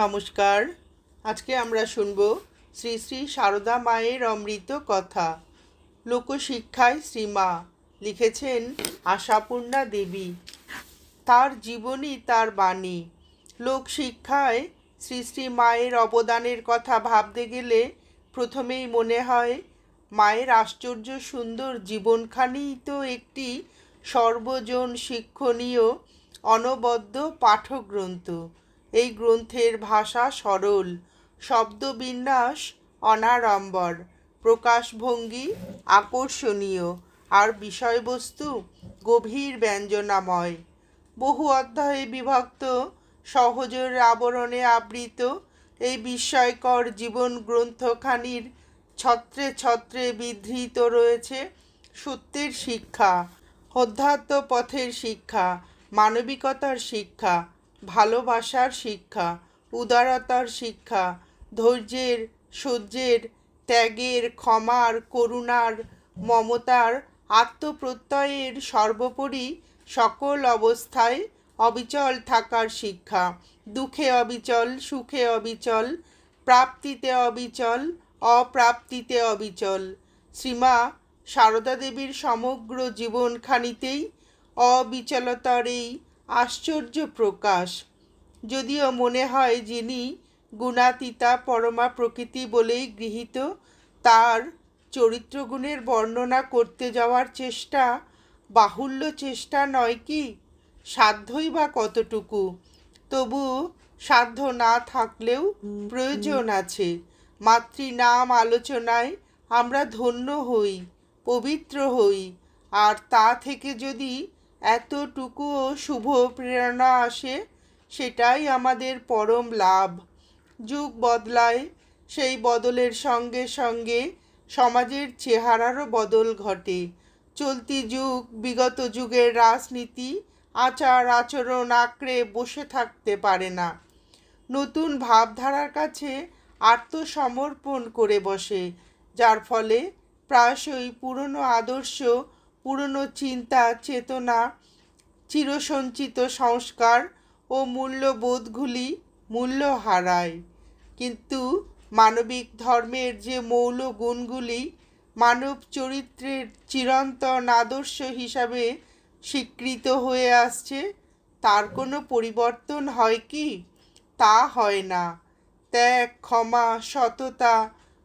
নমস্কার। আজকে আমরা শুনব শ্রী শ্রী সারদা মায়ের অমৃত কথা। লোকশিক্ষায় শ্রীমা লিখেছেন আশাপূর্ণা দেবী। তার জীবনী, তার বাণী। লোকশিক্ষায় শ্রী শ্রী মায়ের অবদানের কথা ভাবতে গেলে প্রথমেই মনে হয়, মায়ের আশ্চর্য সুন্দর জীবনখানিই তো একটি সর্বজন শিক্ষণীয় অনবদ্য পাঠগ্রন্থ এই গ্রন্থের ভাষা সরল, শব্দবিন্যাস অনাড়ম্বর, প্রকাশভঙ্গি আকর্ষণীয়, আর বিষয়বস্তু গভীর ব্যঞ্জনাময়। বহু অধ্যায়ে বিভক্ত, সহজের আবরণে আবৃত এই বিস্ময়কর জীবন গ্রন্থখানির ছত্রে ছত্রে বিধৃত রয়েছে সত্যের শিক্ষা অধ্যাত্ম পথের শিক্ষা, মানবিকতার শিক্ষা ভালোবাসার শিক্ষা, উদারতার শিক্ষা, ধৈর্যের, সহ্যের, ত্যাগের, ক্ষমার, করুণার, মমতার, আত্মপ্রত্যয়ের সর্বোপরি সকল অবস্থায় অবিচল থাকার শিক্ষা। দুঃখে অবিচল, সুখে অবিচল, প্রাপ্তিতে অবিচল, অপ্রাপ্তিতে অবিচল। শ্রীমা সারদা দেবীর সমগ্র জীবনখানিতেই অবিচলতার এই আশ্চর্য প্রকাশ। যদিও মনে হয় যিনি গুণাতীতা পরমা প্রকৃতি বলেই গৃহীত, তার চরিত্রগুণের বর্ণনা করতে যাওয়ার চেষ্টা বাহুল্য চেষ্টা নয় কি? সাধ্যই বা কতটুকু? তবু সাধ্য না থাকলেও প্রয়োজন আছে। মাতৃনাম আলোচনায় আমরা ধন্য হই, পবিত্র হই। আর তা থেকে যদি এতটুকুও শুভ প্রেরণা আসে, সেটাই আমাদের পরম লাভ। যুগ বদলায়, সেই বদলের সঙ্গে সঙ্গে সমাজের চেহারারও বদল ঘটে। চলতি যুগ, বিগত যুগের রাজনীতি, আচার, আচরণ আঁকড়ে বসে থাকতে পারে না। নতুন ভাবধারার কাছে আত্মসমর্পণ করে বসে, যার ফলে প্রায়শই পুরনো আদর্শ পুরনো চিন্তা, চেতনা, চিরসঞ্চিত সংস্কার ও মূল্যবোধগুলি মূল্য হারায় কিন্তু মানবিক ধর্মের যে মৌল গুণগুলি মানব চরিত্রের চিরন্তন আদর্শ হিসাবে স্বীকৃত হয়ে আসছে, তার কোনো পরিবর্তন হয় কি? তা হয় না। ত্যাগ, ক্ষমা, সততা,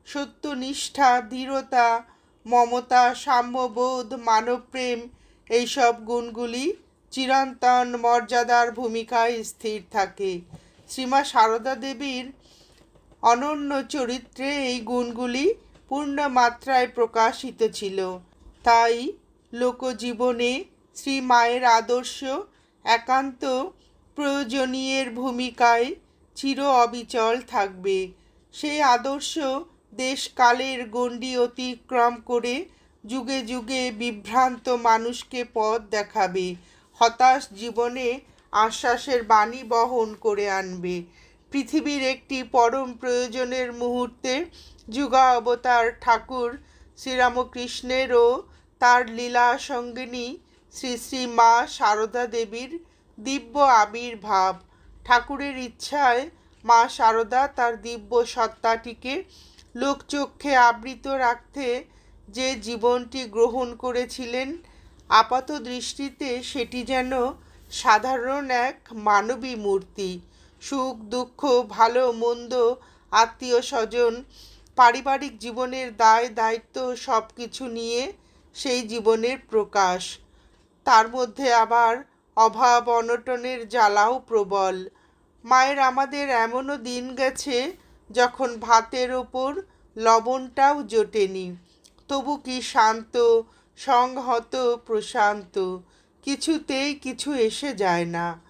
সত্যনিষ্ঠা, দৃঢ়তা মমতা, সাম্যবোধ, মানবপ্রেম, এইসব গুণগুলি চিরন্তন মর্যাদার ভূমিকায় স্থির থাকে। শ্রীমা সারদা দেবীর অনন্য চরিত্রে এই গুণগুলি পূর্ণ মাত্রায় প্রকাশিত ছিল। তাই লোকজীবনে শ্রী মায়ের আদর্শ, একান্ত প্রয়োজনীয়ের ভূমিকায় চির অবিচল থাকবে। সেই আদর্শ দেশকালের গণ্ডি অতিক্রম করে যুগে যুগে বিভ্রান্ত মানুষকে পথ দেখাবে, হতাশ জীবনে আশ্বাসের বাণী বহন করে আনবে। পৃথিবীর একটি পরম প্রয়োজনের মুহূর্তে যুগা অবতার ঠাকুর শ্রীরামকৃষ্ণেরও তার লীলা সঙ্গিনী শ্রী শ্রী মা সারদা দেবীর দিব্য আবির্ভাব। ঠাকুরের ইচ্ছায় মা সারদা তার দিব্য সত্তাটিকে লোকচক্ষে আবৃত রাখতে যে জীবনটি গ্রহণ করেছিলেন, আপাত দৃষ্টিতে সেটি যেন সাধারণ এক মানবী মূর্তি। সুখ, দুঃখ, ভালো, মন্দ, আত্মীয় স্বজন, পারিবারিক জীবনের দায়, দায়িত্ব সব কিছু নিয়ে সেই জীবনের প্রকাশ। তার মধ্যে আবার অভাব, অনটনের জ্বালাও প্রবল। মায়ের, আমাদের এমনও দিন গেছে যখন ভাতের ওপর লবণটাও জোটেনি। তবু কি শান্ত, সংহত, প্রশান্ত? কিছুতেই কিছু এসে যায় না।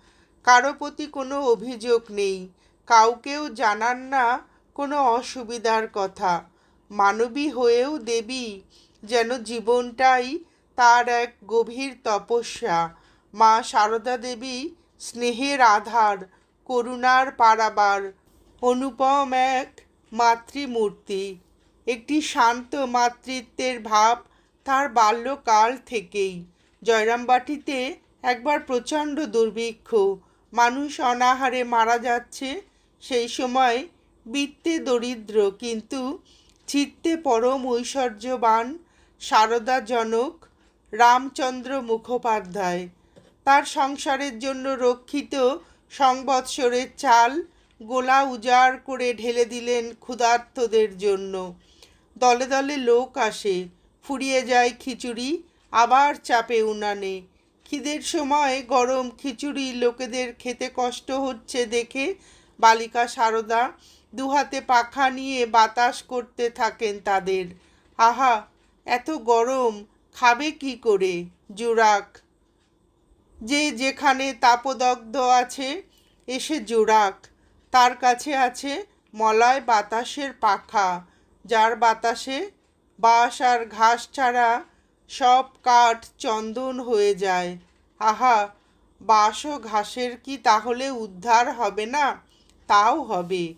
কারও প্রতি কোনো অভিযোগ নেই। কাউকেও জানান না কোনো অসুবিধার কথা। মানবী হয়েও দেবী যেন জীবনটাই তার এক গভীর তপস্যা। মা সারদা দেবী স্নেহের আধার, করুণার পারাবার অনুপম এক মাতৃমূর্তি। একটি শান্ত মাতৃত্বের ভাব তার বাল্যকাল থেকেই। জয়রামবাটিতে একবার প্রচণ্ড দুর্ভিক্ষ, মানুষ অনাহারে মারা যাচ্ছে, সেই সময় বৃত্তে দরিদ্র কিন্তু চিত্তে পরম ঐশ্বর্যবান সারদা জনক রামচন্দ্র মুখোপাধ্যায়। তার সংসারের জন্য রক্ষিত সংবৎসরের চাল গোলা উজাড় করে ঢেলে দিলেন ক্ষুধার্তদের জন্য। দলে দলে লোক আসে, ফুরিয়ে যায় খিচুড়ি, আবার চাপে উনানে। খিদের সময় গরম খিচুড়ি লোকেদের খেতে কষ্ট হচ্ছে দেখে বালিকা সারদা দুহাতে পাখা নিয়ে বাতাস করতে থাকেন তাদের। আহা, এত গরম, খাবে কি করে জোরাক? যে যেখানে তাপদগ্ধ আছে, এসে জোরাক। তার কাছে আছে মলয় বাতাসের পাখা, যার বাতাসে বাঁশ আর ঘাস ছাড়া সব কাঠ চন্দন হয়ে যায়। আহা, বাঁশ ও ঘাসের কি তাহলে উদ্ধার হবে না? তাও হবে।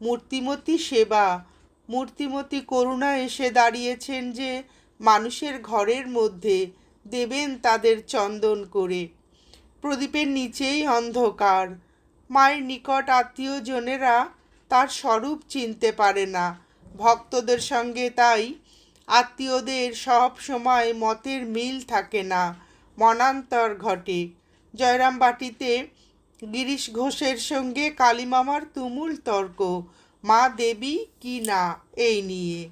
মূর্তিমতী সেবা। মূর্তিমতী করুণা এসে দাঁড়িয়েছেন যে মানুষের ঘরের মধ্যে দেবেন তাদের চন্দন করে। প্রদীপের নিচেই অন্ধকার। মায়ের নিকট আত্মীয়জনেরা তার স্বরূপ চিনতে পারে না। ভক্তদের সঙ্গে তাই আত্মীয়দের সব সময় মতের মিল থাকে না। মনান্তর ঘটে। জয়রাম বাটিতে গিরিশ ঘোষের সঙ্গে কালীমামার তুমুল তর্ক, মা দেবী কি না? এই নিয়ে।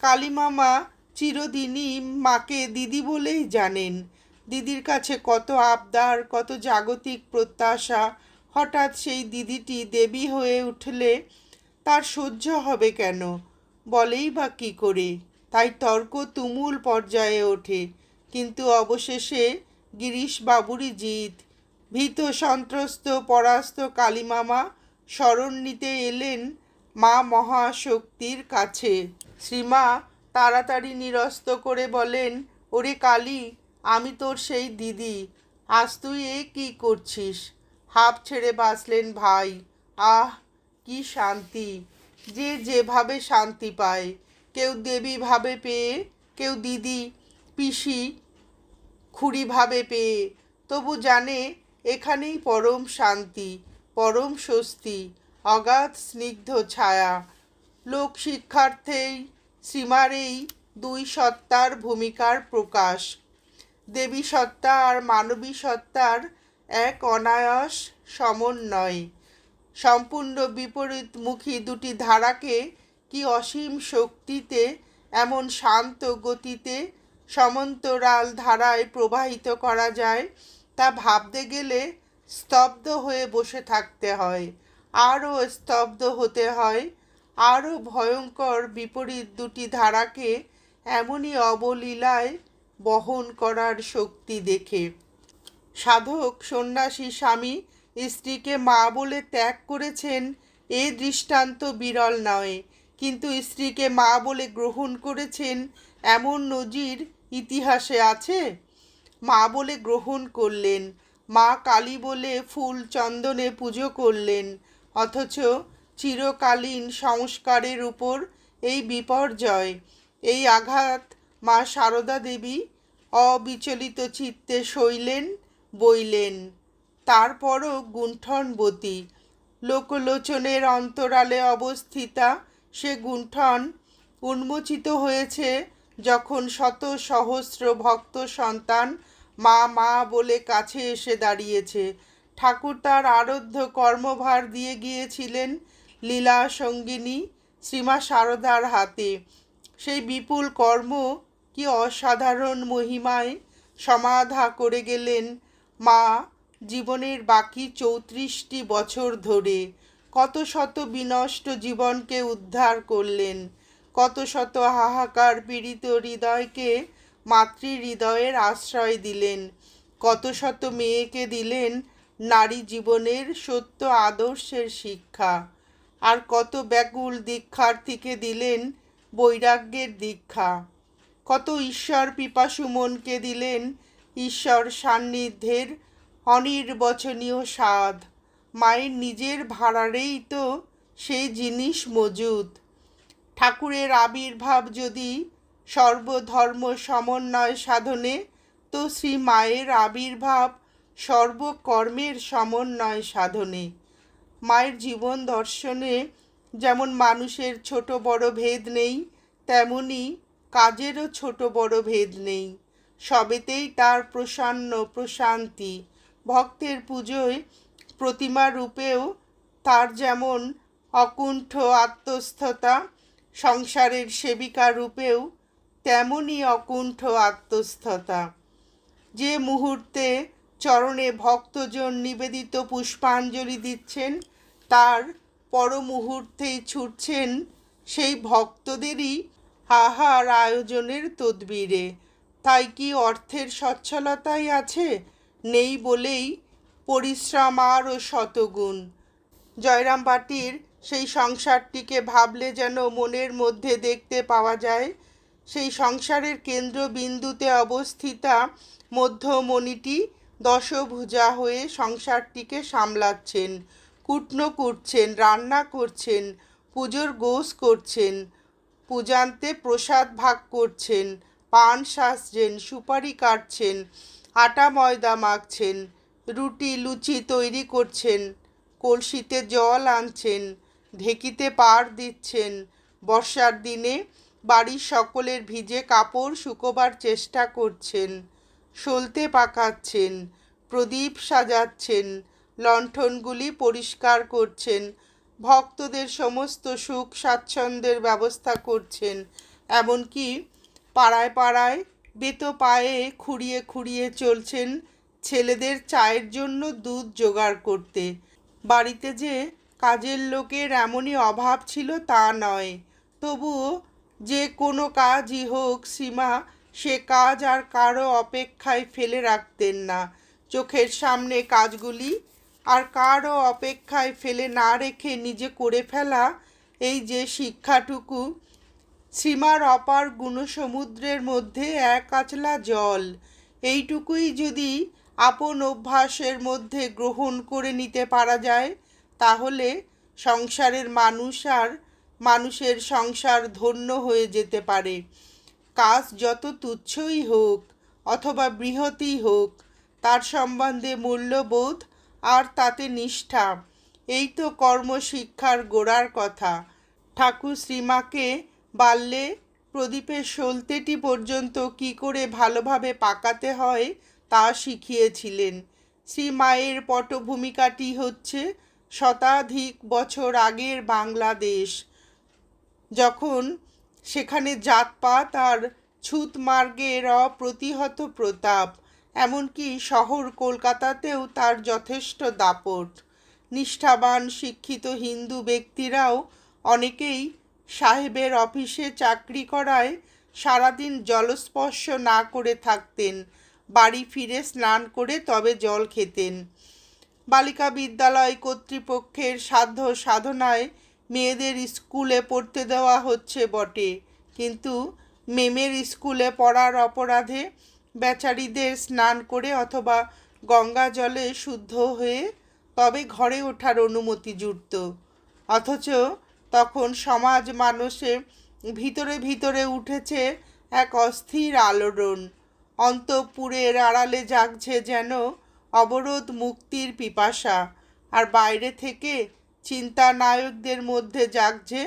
কালীমামা চিরদিনই মাকে দিদি বলেই জানেন। দিদির কাছে কত আবদার, কত জাগতিক প্রত্যাশা হঠাৎ সেই দিদিটি দেবী হয়ে উঠলে, তার সহ্য হবে কেন? বলেই বা কী করে? তাই তর্ক তুমুল পর্যায়ে ওঠে। কিন্তু অবশেষে গিরিশ বাবুরই জিত। ভীত, সন্ত্রস্ত, পরাস্ত কালীমামা শরণ নিতে এলেন মা মহাশক্তির কাছে। শ্রীমা তাড়াতাড়ি নিরস্ত করে বলেন, ওরে কালী, আমি তোর সেই দিদি। আজ তুই এ কী করছিস? হাঁপ ছেড়ে বাঁচলেন ভাই। আহ, কি শান্তি। যে যেভাবে শান্তি পায়। কেউ দেবী ভাবে পেয়ে, কেউ দিদি, পিসি, খুঁড়ি ভাবে পেয়ে। তবু জানে, এখানেই পরম শান্তি, পরম স্বস্তি, অগাধ স্নিগ্ধ ছায়া। লোক শিক্ষার্থেই শ্রীমার এই দুই সত্তার ভূমিকার প্রকাশ। দেবী সত্তা আর মানবী সত্তার এক অনায়াস সমন্বয়। সম্পূর্ণ বিপরীতমুখী দুটি ধারাকে কি অসীম শক্তিতে, এমন শান্ত গতিতে সমান্তরাল ধারায় প্রবাহিত করা যায়, তা ভাবতে গেলে স্তব্ধ হয়ে বসে থাকতে হয়, আরও স্তব্ধ হতে হয়, আরও ভয়ঙ্কর বিপরীত দুটি ধারাকে এমনই অবলীলায় বহন করার শক্তি দেখে। সাধক, সন্ন্যাসী, স্বামী, স্ত্রীকে মা বলে ত্যাগ করেছেন এ দৃষ্টান্ত বিরল নয়। কিন্তু স্ত্রীকে মা বলে গ্রহণ করেছেন এমন নজির ইতিহাসে আছে? মা বলে গ্রহণ করলেন, মা কালী বলে ফুল চন্দনে পুজো করলেন, অথচ চিরকালীন সংস্কারের উপর এই বিপর্যয়, এই আঘাত মা সারদা দেবী অবিচলিত চিত্তে সইলেন বইলেন। তারপরও গুণ্ঠনবতী লোকলোচনের অন্তরালে অবস্থিতা সে গুণ্ঠন উন্মোচিত হয়েছে যখন শত সহস্র ভক্ত সন্তান মা মা বলে কাছে এসে দাঁড়িয়েছে। ঠাকুর তার আরাধ্য কর্মভার দিয়ে গিয়েছিলেন লীলা সঙ্গিনী শ্রীমা সারদার হাতে। সেই বিপুল কর্ম কি অসাধারণ মহিমায় সমাধা করে গেলেন মা, জীবনের বাকি চৌত্রিশটি বছর ধরে কত শত বিনষ্ট জীবনকে উদ্ধার করলেন, কত শত হাহাকার পীড়িত হৃদয়কে মাতৃ হৃদয়ের আশ্রয় দিলেন, কত শত মেয়েকে দিলেন নারী জীবনের সত্য আদর্শের শিক্ষা, আর কত ব্যাকুল দীক্ষার্থীকে দিলেন বৈরাগ্যের দীক্ষা, কত ঈশ্বর পিপাসু মনকে দিলেন ঈশ্বর সান্নিধ্যের অনির্বচনীয় স্বাদ। মায়ের নিজের ভাড়ারেই তো সেই জিনিস মজুদ। ঠাকুরের আবির্ভাব যদি সর্বধর্ম সমন্বয় সাধনে, তো শ্রী মায়ের আবির্ভাব সর্বকর্মের সমন্বয় সাধনে। মায়ের জীবন দর্শনে যেমন মানুষের ছোট বড় ভেদ নেই, তেমনি কাজেরও ছোট বড় ভেদ নেই। সবেতেই তার প্রসন্ন প্রশান্তি। ভক্তের পুজোয় প্রতিমা রূপেও তার যেমন অকুণ্ঠ আত্মস্থতা, সংসারের সেবিকা রূপেও তেমনই অকুণ্ঠ আত্মস্থতা। যে মুহূর্তে চরণে ভক্তজন নিবেদিত পুষ্পাঞ্জলি দিচ্ছেন, তার পর মুহূর্তেই ছুটছেন সেই ভক্তদেরই আহার আয়োজনের তদবিরে। তাই কি অর্থের সচ্ছলতাই আছে? নেই বলেই পরিশ্রম আরও শতগুণ। জয়রাম বাটির সেই সংসারটিকে ভাবলে যেন মনের মধ্যে দেখতে পাওয়া যায়। সেই সংসারের কেন্দ্রবিন্দুতে অবস্থিতা মধ্যমণিটি দশভুজা হয়ে সংসারটিকে সামলাচ্ছেন। কুটনো করছেন, রান্না করছেন, পুজোর গোস করছেন, পূজান্তে প্রসাদ ভাগ করছেন পান সাজছেন সুপারি কাটছেন, আটা ময়দা মাখছেন, রুটি, লুচি তৈরি করছেন, কলসিতে জল আনছেন, ঢেকিতে পার দিচ্ছেন। বর্ষার দিনে বাড়ির সকলের ভিজে কাপড় শুকোবার চেষ্টা করছেন, সলতে পাকাচ্ছেন, প্রদীপ সাজাচ্ছেন, লণ্ঠনগুলি পরিষ্কার করছেন, ভক্তদের সমস্ত সুখ স্বাচ্ছন্দ্যের ব্যবস্থা করছেন, এমনকি পাড়ায় পাড়ায় বেতো পায়ে খুঁড়িয়ে খুঁড়িয়ে চলছেন ছেলেদের চায়ের জন্য দুধ জোগাড় করতে। বাড়িতে যে কাজের লোকের এমনই অভাব ছিল তা নয়। তবুও যে কোনো কাজই হোক, সীমা, সে কাজ আর কারও অপেক্ষায় ফেলে রাখতেন না। চোখের সামনে কাজগুলি আর কারও অপেক্ষায় ফেলে না রেখে নিজে করে ফেলা, এই যে শিক্ষাটুকু সীমার অপার গুণসমুদ্রের মধ্যে এক আচলা জল। এইটুকুই যদি আপন অভ্যাসের মধ্যে গ্রহণ করে নিতে পারা যায়, তাহলে সংসারের মানুষ আর মানুষের সংসার ধন্য হয়ে যেতে পারে। কাজ যত তুচ্ছই হোক অথবা বৃহৎই হোক, তার সম্বন্ধে মূল্যবোধ আর তাতে নিষ্ঠা, এই তো কর্মশিক্ষার গোড়ার কথা। ঠাকুর শ্রীমাকে বাল্যে প্রদীপের সলতেটি পর্যন্ত কি করে ভালোভাবে পাকাতে হয় তা শিখিয়েছিলেন। শ্রীমায়ের পটভূমিকাটি হচ্ছে শতাধিক বছর আগের বাংলাদেশ। যখন সেখানে জাতপাত আর ছুত মার্গের অপ্রতিহত প্রতাপ, এমনকি শহর কলকাতাতেও তার যথেষ্ট দাপট। নিষ্ঠাবান শিক্ষিত হিন্দু ব্যক্তিরাও অনেকেই সাহেবের অফিসে চাকরি করায় সারাদিন জলস্পর্শ না করে থাকতেন। বাড়ি ফিরে স্নান করে তবে জল খেতেন। বালিকা বিদ্যালয় কর্তৃপক্ষের সাধ্য সাধনায় মেয়েদের স্কুলে পড়তে দেওয়া হচ্ছে বটে। কিন্তু মেমের স্কুলে পড়ার অপরাধে বেচারিদের স্নান করে অথবা গঙ্গা জলে শুদ্ধ হয়ে তবে ঘরে ওঠার অনুমতি জুটত। অথচ তখন সমাজ মানুষে ভিতরে ভিতরে উঠেছে এক অস্থির আলোড়ন। অন্তপুরের আড়ালে জাগছে যেন অবরোধ মুক্তির পিপাসা। আর বাইরে থেকে চিন্তা নায়কদের মধ্যে জাগছে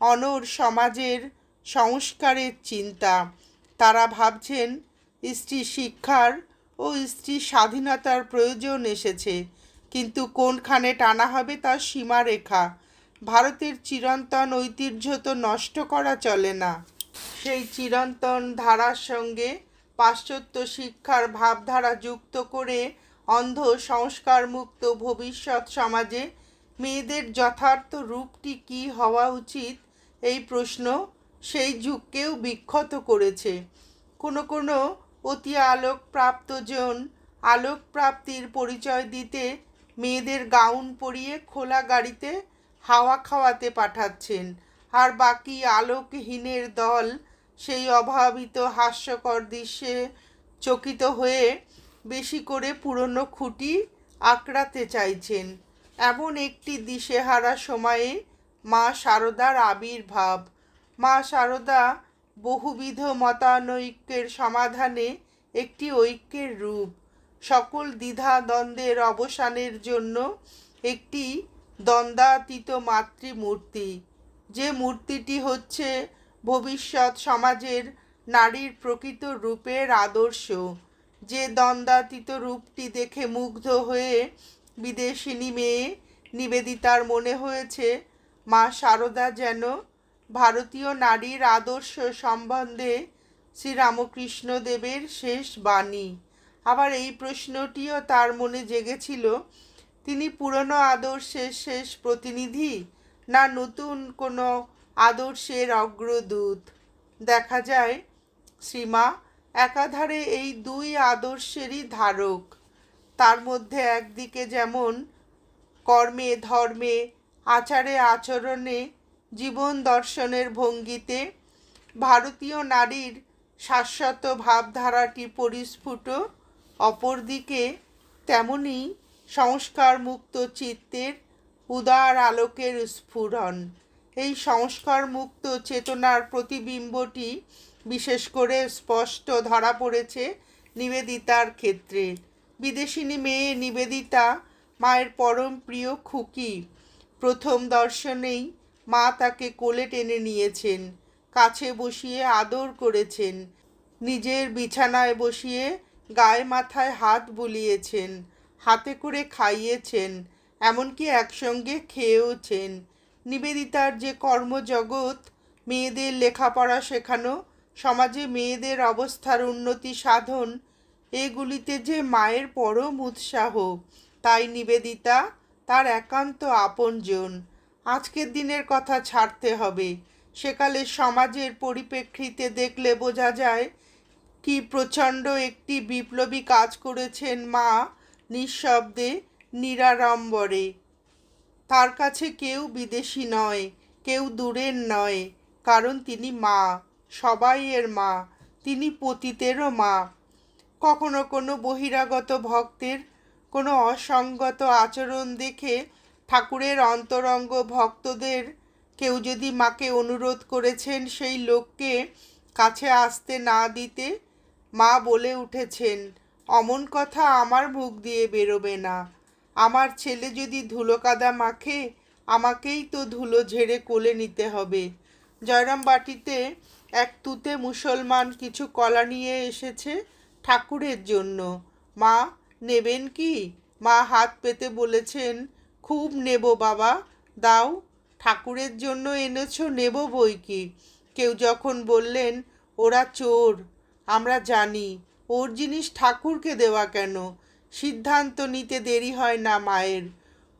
অনর সমাজের সংস্কারের চিন্তা। তারা ভাবছেন, স্ত্রী শিক্ষার ও স্ত্রী স্বাধীনতার প্রয়োজন এসেছে। কিন্তু কোনখানে টানা হবে তার সীমারেখা? ভারতের চিরন্তন ঐতিহ্য তো নষ্ট করা চলে না। সেই চিরন্তন ধারার সঙ্গে পাশ্চাত্য শিক্ষার ভাবধারা যুক্ত করে অন্ধ সংস্কারমুক্ত ভবিষ্যৎ সমাজে মেয়েদের যথার্থ রূপটি কি হওয়া উচিত এই প্রশ্ন সেই যুগকেও বিক্ষত করেছে। কোনো কোনো অতি আলোকপ্রাপ্তজন আলোক প্রাপ্তির পরিচয় দিতে মেয়েদের গাউন পরিয়ে খোলা গাড়িতে হাওয়া খাওয়াতে পাঠাচ্ছেন। আর বাকি আলোকহীনের দল সেই অভাবিত হাস্যকর দৃশ্যে চকিত হয়ে বেশি করে পুরনো খুঁটি আঁকড়াতে চাইছেন। এমন একটি দিশেহারা সময়ে মা শারদার আবির্ভাব। মা শারদা বহুবিধ মতানৈক্যের সমাধানে একটি ঐক্যের রূপ। সকল দ্বিধা দ্বন্দ্বের অবসানের জন্য একটি দ্বন্দ্বাতীত মাতৃমূর্তি। যে মূর্তিটি হচ্ছে ভবিষ্যৎ সমাজের নারীর প্রকৃত রূপের আদর্শ। যে দ্বন্দ্বাতীত রূপটি দেখে মুগ্ধ হয়ে বিদেশিনী মেয়ে নিবেদিতার মনে হয়েছে, মা শারদা যেন ভারতীয় নারীর আদর্শ সম্বন্ধে শ্রীরামকৃষ্ণ দেবের শেষ বাণী। আবার এই প্রশ্নটিও তার মনে জেগেছিল তিনি পুরনো আদর্শের শেষ প্রতিনিধি? না নতুন কোনো আদর্শের অগ্রদূত? দেখা যায়, শ্রীমা একাধারে এই দুই আদর্শেরই ধারক। তার মধ্যে একদিকে যেমন কর্মে, ধর্মে, আচারে, আচরণে, জীবন দর্শনের ভঙ্গিতে ভারতীয় নারীর শাশ্বত ভাবধারাটি পরিস্ফুট, অপরদিকে তেমনি সংস্কার মুক্ত চিত্তের উদার আলোকের স্ফুরণ। এই সংস্কার মুক্ত চেতনার প্রতিবিম্বটি বিশেষ করে স্পষ্ট ধরা পড়েছে নিবেদিতার ক্ষেত্রে। বিদেশিনী মেয়ে নিবেদিতা মায়ের পরম প্রিয় খুকি। প্রথম দর্শনেই মা তাকে কোলে টেনে নিয়েছেন, কাছে বসিয়ে আদর করেছেন, নিজের বিছানায় বসিয়ে গায়ে মাথায় হাত বুলিয়েছেন। হাতে করে খাইয়েছেন, এমনকি একসঙ্গে খেয়েওছেন। নিবেদিতার যে কর্মজগৎ, মেয়েদের লেখাপড়া শেখানো, সমাজে মেয়েদের অবস্থার উন্নতি সাধন, এগুলিতে যে মায়ের পরম উৎসাহ, তাই নিবেদিতা তার একান্ত আপনজন। আজকের দিনের কথা ছাড়তে হবে। সেকালে সমাজের পরিপ্রেক্ষিতে দেখলে বোঝা যায়, কি প্রচণ্ড একটি বিপ্লবী কাজ করেছেন মা নিঃশব্দে নিরাড়ম্বরে। তার কাছে কেউ বিদেশি নয়, কেউ দূরের নয়, কারণ তিনি মা, সবাই এর মা, তিনি পতিতেরও মা। কখনো কোনো বহিরাগত ভক্তের কোনো অসঙ্গত আচরণ দেখে ঠাকুরের অন্তরঙ্গ ভক্তদের কেউ যদি মাকে অনুরোধ করেছেন সেই লোককে কাছে আসতে না দিতে মা বলে উঠেছেন। অমন কথা আমার মুখ দিয়ে বেরোবে না। আমার ছেলে যদি ধুলো কাদা মাখে, আমাকেই তো ধুলো ঝেড়ে কোলে নিতে হবে। জয়রাম বাটিতে এক তুতে মুসলমান কিছু কলা নিয়ে এসেছে ঠাকুরের জন্য। মা, নেবেন কি? মা হাত পেতে বলেছেন, খুব নেব বাবা, দাও। ঠাকুরের জন্য এনেছো নেব বই কি? কেউ যখন বললেন, ওরা চোর, আমরা জানি। ওর জিনিস ঠাকুরকে দেওয়া কেন? সিদ্ধান্ত নিতে দেরি হয় না মায়ের।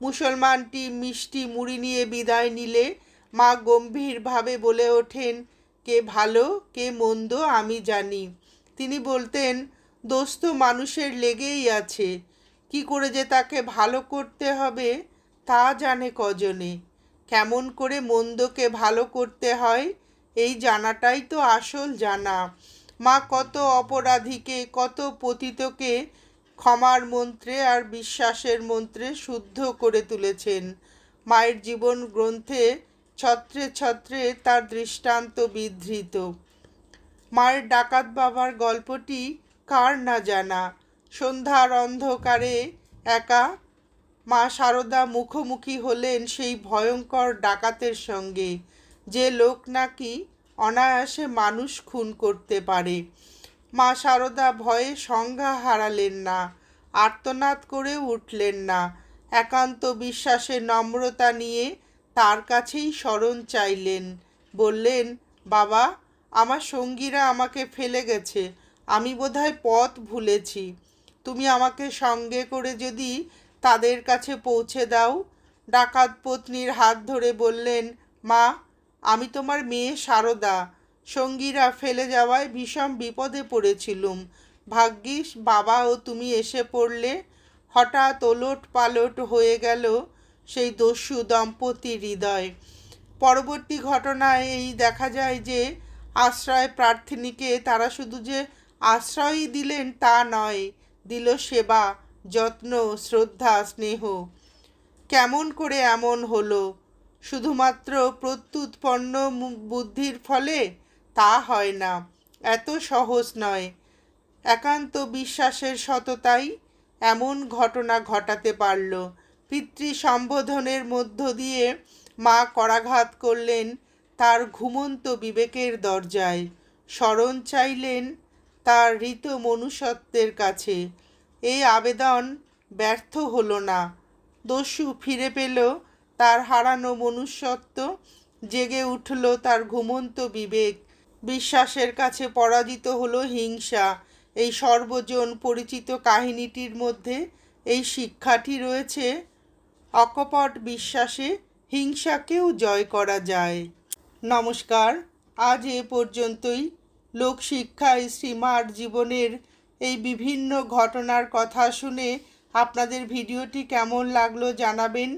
মুসলমানটি মিষ্টি মুড়ি নিয়ে বিদায় নিলে মা গম্ভীরভাবে বলে ওঠেন, কে ভালো, কে মন্দ আমি জানি। তিনি বলতেন, দোস্ত মানুষের লেগেই আছে। কি করে যে তাকে ভালো করতে হবে তা জানে কজনে। কেমন করে মন্দকে ভালো করতে হয়, এই জানাটাই তো আসল জানা। মা কত অপরাধীকে, কত পতিতকে ক্ষমার মন্ত্রে আর বিশ্বাসের মন্ত্রে শুদ্ধ করে তুলেছেন। মায়ের জীবন গ্রন্থে ছত্রে ছত্রে তার দৃষ্টান্ত বিধৃত। মায়ের ডাকাত বাবার গল্পটি কার না জানা। সন্ধ্যার অন্ধকারে একা মা সারদা মুখোমুখি হলেন সেই ভয়ঙ্কর ডাকাতের সঙ্গে। যে লোক নাকি অনায়াসে মানুষ খুন করতে পারে। মা সারদা ভয়ে সংজ্ঞা হারালেন না, আর্তনাদ করে উঠলেন না। একান্ত বিশ্বাসের নম্রতা নিয়ে তার কাছেই স্মরণ চাইলেন। বললেন, বাবা, আমার সঙ্গীরা আমাকে ফেলে গেছে, আমি বোধহয় পথ ভুলেছি। তুমি আমাকে সঙ্গে করে যদি তাদের কাছে পৌঁছে দাও। ডাকাত পত্নীর হাত ধরে বললেন, মা আমি তোমার মেয়ে সারদা। সঙ্গীরা ফেলে যাওয়ায় ভীষণ বিপদে পড়েছিলুম। ভাগ্যিস বাবা ও তুমি এসে পড়লে। হঠাৎ ওলট পালট হয়ে গেল সেই দস্যু দম্পতির হৃদয়। পরবর্তী ঘটনায় এই দেখা যায় যে, আশ্রয় প্রার্থিনীকে তারা শুধু যে আশ্রয়ই দিলেন তা নয়, দিল সেবা, যত্ন, শ্রদ্ধা, স্নেহ। কেমন করে এমন হলো? শুধুমাত্র প্রত্যুৎপন্ন বুদ্ধির ফলে তা হয় না, এত সহজ নয়। একান্ত বিশ্বাসের সততাই এমন ঘটনা ঘটাতে পারল। পিতৃ সম্বোধনের মধ্য দিয়ে মা করাঘাত করলেন তার ঘুমন্ত বিবেকের দরজায়। স্মরণ চাইলেন তার ঋত মনুষ্যত্বের কাছে। এই আবেদন ব্যর্থ হলো না। দস্যু ফিরে পেল তার হারানো মনুষ্যত্ব জেগে উঠল তার ঘুমন্ত বিবেক। বিশ্বাসের কাছে পরাজিত হলো হিংসা। এই সর্বজন পরিচিত কাহিনীটির মধ্যে এই শিক্ষাটি রয়েছে, অকপট বিশ্বাসে হিংসাকেও জয় করা যায়। নমস্কার, আজ এ পর্যন্তই। লোকশিক্ষায় শ্রীমার জীবনের এই বিভিন্ন ঘটনার কথা শুনে আপনাদের ভিডিওটি কেমন লাগল জানাবেন।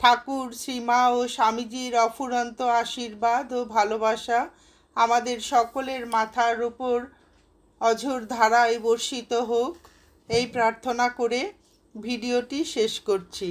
ঠাকুর শ্রীমা ও স্বামীজির অফুরন্ত আশীর্বাদ ও ভালোবাসা আমাদের সকলের মাথার উপর অঝোর ধারায় বর্ষিত হোক, এই প্রার্থনা করে ভিডিওটি শেষ করছি।